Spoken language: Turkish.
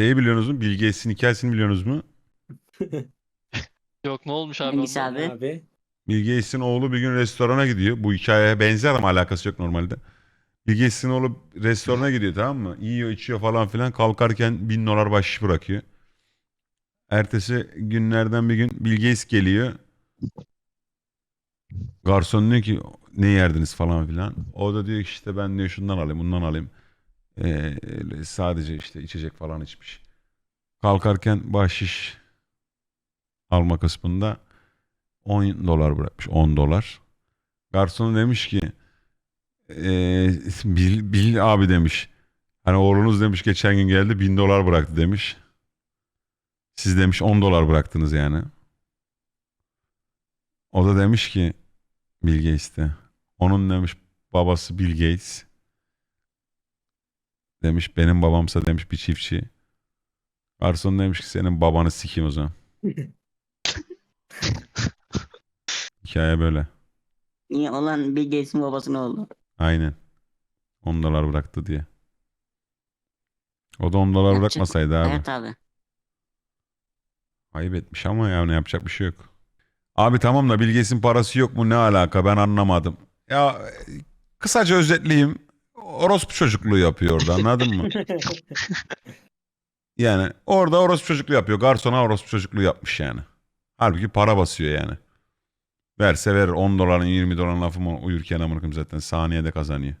şeyi biliyorsunuz mu? Bill Gates'in hikayesini biliyorsunuz mu? Yok ne olmuş abi Hangisi abi? Abi. Gates'in oğlu bir gün restorana gidiyor. Bu hikayeye benzer ama alakası yok normalde. Bill Gates'in oğlu restorana gidiyor tamam mı? Yiyor içiyor falan filan. Kalkarken bin dolar bahşiş bırakıyor. Ertesi günlerden bir gün Bill Gates geliyor. Garson diyor ki ne yerdiniz falan filan. O da diyor ki işte ben diyor şundan alayım bundan alayım. Ee, sadece işte içecek falan içmiş. Kalkarken bahşiş alma kısmında 10 dolar bırakmış. 10 dolar. Garson demiş ki eee Bil, Bil abi demiş. Hani oğlunuz demiş geçen gün geldi 1000 dolar bıraktı demiş. Siz demiş 10 dolar bıraktınız yani. O da demiş ki Bill Gates'te. Onun demiş babası Bill Gates. Demiş benim babamsa demiş bir çiftçi. Garson demiş ki senin babanı sikeyim o zaman. Hikaye böyle. Niye olan Bill Gates'in babası ne oldu? Aynen. 10 dolar bıraktı diye. O da 10 dolar Yapacak- bırakmasaydı abi. Evet abi. Ayıp etmiş ama yani yapacak bir şey yok. Abi tamam da Bill Gates'in parası yok mu ne alaka ben anlamadım. Ya e, kısaca özetleyeyim. Orospu çocukluğu yapıyor orada anladın mı? Yani orada orospu çocukluğu yapıyor. Garsona orospu çocukluğu yapmış yani. Halbuki para basıyor yani. Verse verir 10 doların 20 doların lafı mı uyurken amına zaten saniyede kazanıyor.